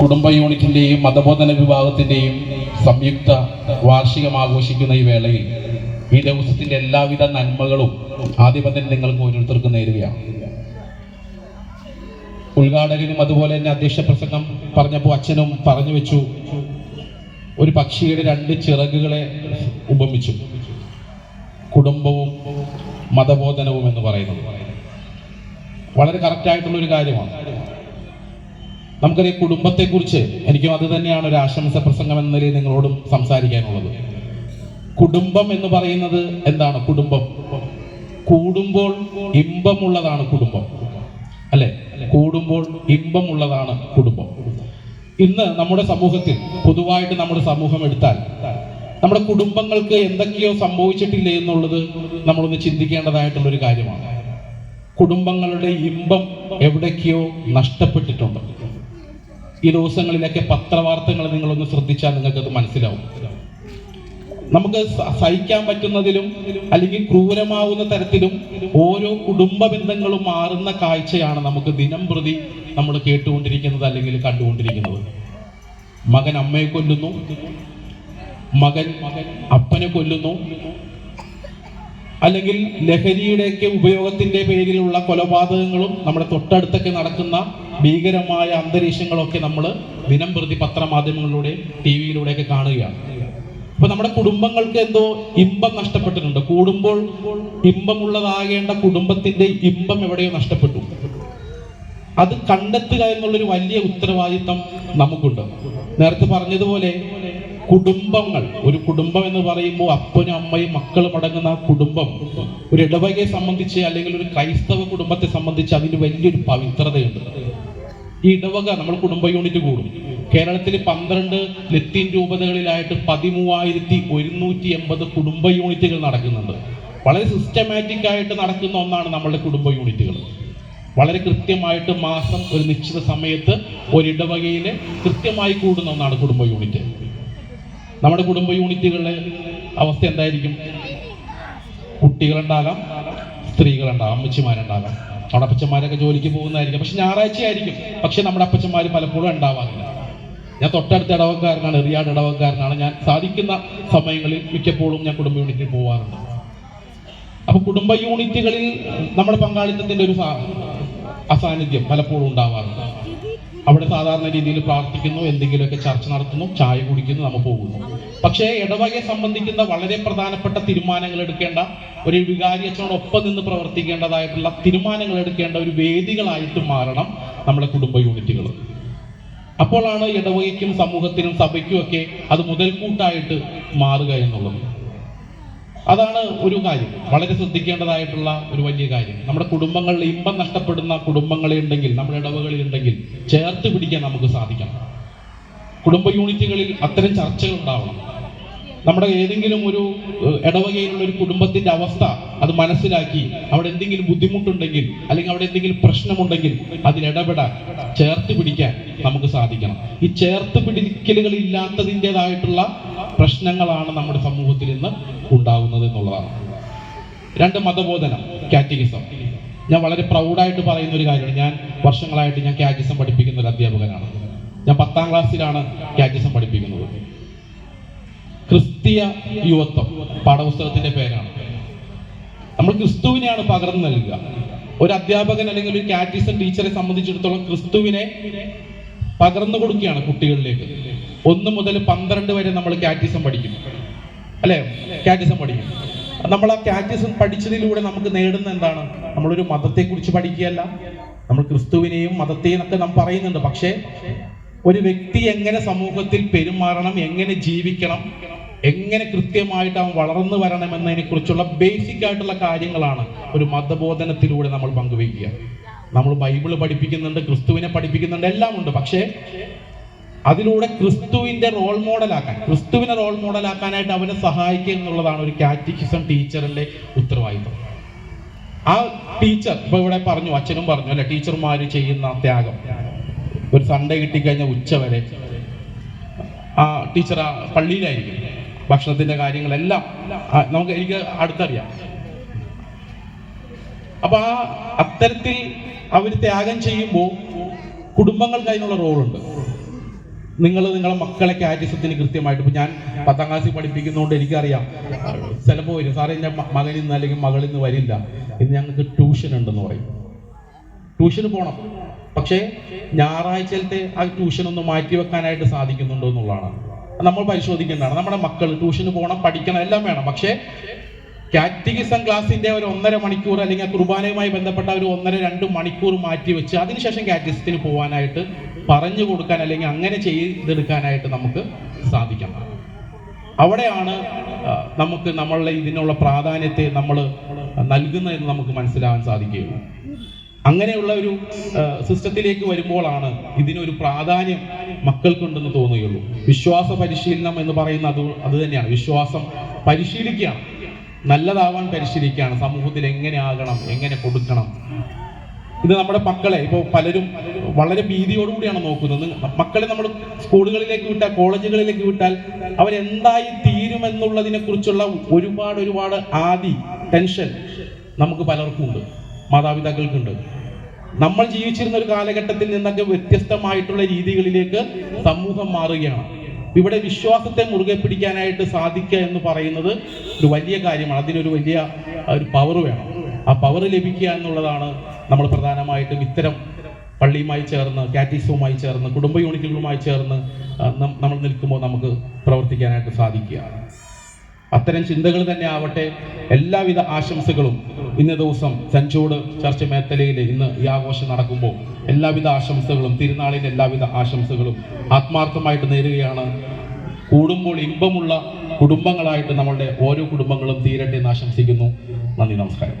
കുടുംബ യൂണിറ്റിന്റെയും മതബോധന വിഭാഗത്തിന്റെയും സംയുക്ത വാർഷികം ആഘോഷിക്കുന്ന ഈ വേളയിൽ ഈ ദിവസത്തിന്റെ എല്ലാവിധ നന്മകളും തന്നെ നിങ്ങൾക്ക് ഓരോരുത്തർക്കും നേരുകയാണ്. ഉദ്ഘാടകനും അതുപോലെ തന്നെ അധ്യക്ഷ പ്രസംഗം പറഞ്ഞപ്പോൾ അച്ഛനും പറഞ്ഞു വെച്ചു ഒരു പക്ഷിയുടെ രണ്ട് ചിറകുകളെ ഉപമിച്ചു. കുടുംബവും മതബോധനവും എന്ന് പറയുന്നത്. വളരെ കറക്റ്റായിട്ടുള്ളൊരു കാര്യമാണ്. നമുക്കറിയാം കുടുംബത്തെക്കുറിച്ച് എനിക്കും അത് തന്നെയാണ് ഒരു ആശംസ പ്രസംഗം എന്ന നിലയിൽ നിങ്ങളോടും സംസാരിക്കാനുള്ളത്. കുടുംബം എന്ന് പറയുന്നത് എന്താണ്? കുടുംബം. കൂടുമ്പോൾ ഇമ്പമുള്ളതാണ് കുടുംബം. അല്ലെ? കൂടുമ്പോൾ ഇമ്പമുള്ളതാണ് കുടുംബം. ഇന്ന് നമ്മുടെ സമൂഹത്തിൽ പൊതുവായിട്ട് നമ്മുടെ സമൂഹം എടുത്താൽ നമ്മുടെ കുടുംബങ്ങൾക്ക് എന്തൊക്കെയോ സംഭവിച്ചിട്ടില്ലേ എന്നുള്ളത് നമ്മളൊന്ന് ചിന്തിക്കേണ്ടതായിട്ടുള്ള ഒരു കാര്യമാണ്. കുടുംബങ്ങളുടെ ഇമ്പം എവിടേക്കോ നഷ്ടപ്പെട്ടിട്ടുണ്ട്. ഈ ദിവസങ്ങളിലൊക്കെ പത്രവാർത്തകൾ നിങ്ങളൊന്ന് ശ്രദ്ധിച്ചാൽ നിങ്ങൾക്കത് മനസ്സിലാവും. നമുക്ക് സഹിക്കാൻ പറ്റുന്നതിലും അല്ലെങ്കിൽ ക്രൂരമാവുന്ന തരത്തിലും ഓരോ കുടുംബ ബന്ധങ്ങളും മാറുന്ന കാഴ്ചയാണ് നമുക്ക് ദിനം പ്രതി നമ്മൾ കേട്ടുകൊണ്ടിരിക്കുന്നത് അല്ലെങ്കിൽ കണ്ടുകൊണ്ടിരിക്കുന്നത്. മകൻ അമ്മയെ കൊല്ലുന്നു. മകൻ അപ്പനെ കൊല്ലുന്നു. അല്ലെങ്കിൽ ലഹരിയുടെയൊക്കെ ഉപയോഗത്തിന്റെ പേരിലുള്ള കൊലപാതകങ്ങളും നമ്മുടെ തൊട്ടടുത്തൊക്കെ നടക്കുന്ന ഭീകരമായ അന്തരീക്ഷങ്ങളൊക്കെ നമ്മൾ ദിനം പ്രതി പത്രമാധ്യമങ്ങളിലൂടെ ടി വിയിലൂടെയൊക്കെ കാണുകയാണ്. അപ്പൊ നമ്മുടെ കുടുംബങ്ങൾക്ക് എന്തോ ഇമ്പം നഷ്ടപ്പെട്ടിട്ടുണ്ട്. കൂടുമ്പോൾ ഇമ്പമുള്ളതാകേണ്ട കുടുംബത്തിന്റെ ഇമ്പം എവിടെയോ നഷ്ടപ്പെട്ടു. അത് കണ്ടെത്തുക എന്നുള്ളൊരു വലിയ ഉത്തരവാദിത്തം നമുക്കുണ്ട്. നേരത്തെ പറഞ്ഞതുപോലെ കുടുംബങ്ങൾ. ഒരു കുടുംബം എന്ന് പറയുമ്പോൾ അപ്പനും അമ്മയും മക്കളും അടങ്ങുന്ന ആ കുടുംബം. ഒരു ഇടവകയെ സംബന്ധിച്ച് അല്ലെങ്കിൽ ഒരു ക്രൈസ്തവ കുടുംബത്തെ സംബന്ധിച്ച് അതിന് വലിയൊരു പവിത്രതയുണ്ട്. ഈ ഇടവക നമ്മൾ കുടുംബ യൂണിറ്റ് കൂടും. കേരളത്തിൽ പന്ത്രണ്ട് ലത്തീൻ രൂപതകളിലായിട്ട് പതിമൂവായിരത്തി ഒരുന്നൂറ്റി എൺപത് കുടുംബ യൂണിറ്റുകൾ നടക്കുന്നുണ്ട്. വളരെ സിസ്റ്റമാറ്റിക് ആയിട്ട് നടക്കുന്ന ഒന്നാണ് നമ്മളുടെ കുടുംബ യൂണിറ്റുകൾ. വളരെ കൃത്യമായിട്ട് മാസം ഒരു നിശ്ചിത സമയത്ത് ഒരു കൃത്യമായി കൂടുന്ന ഒന്നാണ് കുടുംബ യൂണിറ്റ്. നമ്മുടെ കുടുംബ യൂണിറ്റുകളുടെ അവസ്ഥ എന്തായിരിക്കും? കുട്ടികളുണ്ടാകാം സ്ത്രീകളുണ്ടാകാം അമ്മച്ചിമാരുണ്ടാകാം. നമ്മുടെ അപ്പച്ചന്മാരൊക്കെ ജോലിക്ക് പോകുന്നതായിരിക്കും. പക്ഷെ ഞായറാഴ്ച ആയിരിക്കും പക്ഷെ നമ്മുടെ അപ്പച്ചന്മാർ പലപ്പോഴും ഉണ്ടാവാറില്ല. ഞാൻ തൊട്ടടുത്ത ഇടവക്കാരനാണ് എറിയാട് ഇടവക്കാരനാണ് ഞാൻ സാധിക്കുന്ന സമയങ്ങളിൽ മിക്കപ്പോഴും ഞാൻ കുടുംബ യൂണിറ്റിൽ പോവാറുണ്ട്. അപ്പൊ കുടുംബ യൂണിറ്റുകളിൽ നമ്മുടെ പങ്കാളിത്തത്തിന്റെ ഒരു അസാന്നിധ്യം പലപ്പോഴും ഉണ്ടാവാറുണ്ട്. അവിടെ സാധാരണ രീതിയിൽ പ്രാർത്ഥിക്കുന്നു എന്തെങ്കിലുമൊക്കെ ചർച്ച നടത്തുന്നു ചായ കുടിക്കുന്നു നമ്മൾ പോകുന്നു. പക്ഷേ ഇടവകയെ സംബന്ധിക്കുന്ന വളരെ പ്രധാനപ്പെട്ട തീരുമാനങ്ങൾ എടുക്കേണ്ട ഒരു വികാരി അച്ഛനോടൊപ്പം നിന്ന് പ്രവർത്തിക്കേണ്ടതായിട്ടുള്ള തീരുമാനങ്ങൾ എടുക്കേണ്ട ഒരു വേദികളായിട്ട് മാറണം നമ്മുടെ കുടുംബ യൂണിറ്റുകൾ. അപ്പോഴാണ് ഇടവകയ്ക്കും സമൂഹത്തിനും സഭയ്ക്കും ഒക്കെ അത് മുതൽക്കൂട്ടായിട്ട് മാറുക എന്നുള്ളത്. അതാണ് ഒരു കാര്യം. വളരെ ശ്രദ്ധിക്കേണ്ടതായിട്ടുള്ള ഒരു വലിയ കാര്യം. നമ്മുടെ കുടുംബങ്ങളിൽ ഇമ്പം നഷ്ടപ്പെടുന്ന കുടുംബങ്ങളെ ഉണ്ടെങ്കിൽ നമ്മുടെ ഇടവകളിൽ ഉണ്ടെങ്കിൽ ചേർത്ത് പിടിക്കാൻ നമുക്ക് സാധിക്കണം. കുടുംബ യൂണിറ്റുകളിൽ അത്തരം ചർച്ചകൾ ഉണ്ടാവണം. നമ്മുടെ ഏതെങ്കിലും ഒരു ഇടവകയിലുള്ള ഒരു കുടുംബത്തിന്റെ അവസ്ഥ അത് മനസ്സിലാക്കി അവിടെ എന്തെങ്കിലും ബുദ്ധിമുട്ടുണ്ടെങ്കിൽ അല്ലെങ്കിൽ അവിടെ എന്തെങ്കിലും പ്രശ്നമുണ്ടെങ്കിൽ അതിൽ ഇടപെടാൻ ചേർത്ത് പിടിക്കാൻ നമുക്ക് സാധിക്കണം. ഈ ചേർത്ത് പിടിക്കലുകൾ ഇല്ലാത്തതിന്റെതായിട്ടുള്ള പ്രശ്നങ്ങളാണ് നമ്മുടെ സമൂഹത്തിൽ ഇന്ന് ഉണ്ടാകുന്നത് എന്നുള്ളതാണ്. രണ്ട് മതബോധനം കാറ്റഗിസം. ഞാൻ വളരെ പ്രൗഡായിട്ട് പറയുന്ന ഒരു കാര്യമാണ്. ഞാൻ വർഷങ്ങളായിട്ട് ഞാൻ കാറ്റിസം പഠിപ്പിക്കുന്ന ഒരു അധ്യാപകനാണ്. ഞാൻ പത്താം ക്ലാസ്സിലാണ് കാറ്റിസം പഠിപ്പിക്കുന്നത്. ക്രിസ്തീയ യുവത്വം. പാഠപുസ്തകത്തിന്റെ പേരാണ്. നമ്മൾ ക്രിസ്തുവിനെയാണ് പകർന്നു നൽകുക. ഒരു അധ്യാപകൻ അല്ലെങ്കിൽ ഒരു കാറ്റീസൺ ടീച്ചറെ സംബന്ധിച്ചിടത്തോളം ക്രിസ്തുവിനെ പകർന്നു കൊടുക്കുകയാണ് കുട്ടികളിലേക്ക്. ഒന്ന് മുതൽ പന്ത്രണ്ട് വരെ നമ്മൾ കാറ്റിസം പഠിക്കും. അല്ലേ? കാറ്റിസം പഠിക്കും. നമ്മൾ ആ കാറ്റിസം പഠിച്ചതിലൂടെ നമുക്ക് നേടുന്ന എന്താണ്? നമ്മളൊരു മതത്തെക്കുറിച്ച് പഠിക്കുകയല്ല. നമ്മൾ ക്രിസ്തുവിനെയും മതത്തെയും ഒക്കെ നാം പറയുന്നുണ്ട്. പക്ഷേ ഒരു വ്യക്തി എങ്ങനെ സമൂഹത്തിൽ പെരുമാറണം എങ്ങനെ ജീവിക്കണം എങ്ങനെ കൃത്യമായിട്ട് അവൻ വളർന്നു വരണം എന്നതിനെ കുറിച്ചുള്ള ബേസിക് ആയിട്ടുള്ള കാര്യങ്ങളാണ് ഒരു മതബോധനത്തിലൂടെ നമ്മൾ പങ്കുവയ്ക്കുക. നമ്മൾ ബൈബിൾ പഠിപ്പിക്കുന്നുണ്ട് ക്രിസ്തുവിനെ പഠിപ്പിക്കുന്നുണ്ട് എല്ലാം ഉണ്ട്. പക്ഷേ അതിലൂടെ ക്രിസ്തുവിന്റെ റോൾ മോഡലാക്കാൻ ക്രിസ്തുവിനെ റോൾ മോഡലാക്കാനായിട്ട് അവനെ സഹായിക്കുക എന്നുള്ളതാണ് ഒരു കാറ്റിക്കിസം ടീച്ചറിന്റെ ഉത്തരവാദിത്വം. ആ ടീച്ചർ ഇപ്പൊ ഇവിടെ പറഞ്ഞു അച്ഛനും പറഞ്ഞു അല്ലെ? ടീച്ചർമാര് ചെയ്യുന്ന ത്യാഗം. ഒരു സൺഡേ കിട്ടിക്കഴിഞ്ഞാൽ ഉച്ച വരെ. ആ ടീച്ചർ ആ പള്ളിയിലായിരിക്കും. ഭക്ഷണത്തിന്റെ കാര്യങ്ങളെല്ലാം. നമുക്ക് എനിക്ക് അടുത്തറിയാം. അപ്പൊ ആ അത്തരത്തിൽ അവർ ത്യാഗം ചെയ്യുമ്പോൾ കുടുംബങ്ങൾക്ക് അതിനുള്ള റോളുണ്ട്. നിങ്ങൾ നിങ്ങളെ മക്കളെ കാറ്റിസത്തിന് കൃത്യമായിട്ട്. ഇപ്പൊ ഞാൻ പത്താം ക്ലാസ്സിൽ പഠിപ്പിക്കുന്നതുകൊണ്ട് എനിക്കറിയാം. ചിലപ്പോൾ വരും. സാറേ എന്റെ മകൻ ഇന്ന് അല്ലെങ്കിൽ മകളിൽ നിന്ന് വരില്ല. ഇന്ന് ഞങ്ങൾക്ക് ട്യൂഷൻ ഉണ്ടെന്ന് പറയും. ട്യൂഷന് പോകണം പക്ഷേ ഞായറാഴ്ചത്തെ ആ ട്യൂഷൻ ഒന്ന് മാറ്റി വെക്കാനായിട്ട് സാധിക്കുന്നുണ്ടോ എന്നുള്ളതാണ്. നമ്മൾ പരിശോധിക്കേണ്ടതാണ്. നമ്മുടെ മക്കൾ ട്യൂഷന് പോകണം പഠിക്കണം എല്ലാം വേണം. പക്ഷേ കാറ്റഗിസം ക്ലാസിന്റെ ഒരു ഒന്നര മണിക്കൂർ അല്ലെങ്കിൽ കുർബാനയുമായി ബന്ധപ്പെട്ട ഒരു ഒന്നര രണ്ട് മണിക്കൂർ മാറ്റി വെച്ച് അതിനുശേഷം കാറ്റഗിസത്തിന് പോകാനായിട്ട് പറഞ്ഞു കൊടുക്കാൻ അല്ലെങ്കിൽ അങ്ങനെ ചെയ്തെടുക്കാനായിട്ട് നമുക്ക് സാധിക്കണം അവിടെയാണ് നമുക്ക് നമ്മളുടെ ഇതിനുള്ള പ്രാധാന്യത്തെ നമ്മൾ നൽകുന്നതെന്ന് നമുക്ക് മനസ്സിലാകാൻ സാധിക്കുകയുള്ളൂ. അങ്ങനെയുള്ള ഒരു സിസ്റ്റത്തിലേക്ക് വരുമ്പോഴാണ് ഇതിനൊരു പ്രാധാന്യം മക്കൾക്കുണ്ടെന്ന് തോന്നുകയുള്ളൂ. വിശ്വാസ പരിശീലനം എന്ന് പറയുന്ന അത് അത് തന്നെയാണ്. വിശ്വാസം പരിശീലിക്കുകയാണ്. നല്ലതാവാൻ പരിശീലിക്കുകയാണ്. സമൂഹത്തിൽ എങ്ങനെ ആകണം എങ്ങനെ കൊടുക്കണം. ഇത് നമ്മുടെ മക്കളെ ഇപ്പോൾ പലരും വളരെ ഭീതിയോടുകൂടിയാണ് നോക്കുന്നത്. മക്കളെ നമ്മൾ സ്കൂളുകളിലേക്ക് വിട്ടാൽ കോളേജുകളിലേക്ക് വിട്ടാൽ അവരെന്തായി തീരുമെന്നുള്ളതിനെ കുറിച്ചുള്ള ഒരുപാട് ഒരുപാട് ആദി ടെൻഷൻ നമുക്ക് പലർക്കും ഉണ്ട് മാതാപിതാക്കൾക്കുണ്ട്. നമ്മൾ ജീവിച്ചിരുന്ന ഒരു കാലഘട്ടത്തിൽ നിന്നൊക്കെ വ്യത്യസ്തമായിട്ടുള്ള രീതികളിലേക്ക് സമൂഹം മാറുകയാണ്. ഇവിടെ വിശ്വാസത്തെ മുറുകെ പിടിക്കാനായിട്ട് സാധിക്കുക എന്ന് പറയുന്നത് ഒരു വലിയ കാര്യമാണ്. അതിനൊരു വലിയ ഒരു പവർ വേണം. ആ പവർ ലഭിക്കുക എന്നുള്ളതാണ് നമ്മൾ പ്രധാനമായിട്ടും ഇത്തരം പള്ളിയുമായി ചേർന്ന് കാറ്റീസവുമായി ചേർന്ന് കുടുംബ യൂണിറ്റുകളുമായി ചേർന്ന് നമ്മൾ നിൽക്കുമ്പോൾ നമുക്ക് പ്രവർത്തിക്കാനായിട്ട് സാധിക്കുകയാണ്. അത്തരം ചിന്തകൾ തന്നെ ആവട്ടെ. എല്ലാവിധ ആശംസകളും ഇന്ന ദിവസം സെഞ്ചൂട് ചർച്ച് മേത്തലയിൽ ഇന്ന് ഈ ആഘോഷം നടക്കുമ്പോൾ എല്ലാവിധ ആശംസകളും തിരുനാളിന്റെ എല്ലാവിധ ആശംസകളും ആത്മാർത്ഥമായിട്ട് നേരുകയാണ്. കൂടുമ്പോൾ ഇമ്പമുള്ള കുടുംബങ്ങളായിട്ട് നമ്മളുടെ ഓരോ കുടുംബങ്ങളും തീരട്ടെ എന്ന് ആശംസിക്കുന്നു. നന്ദി നമസ്കാരം.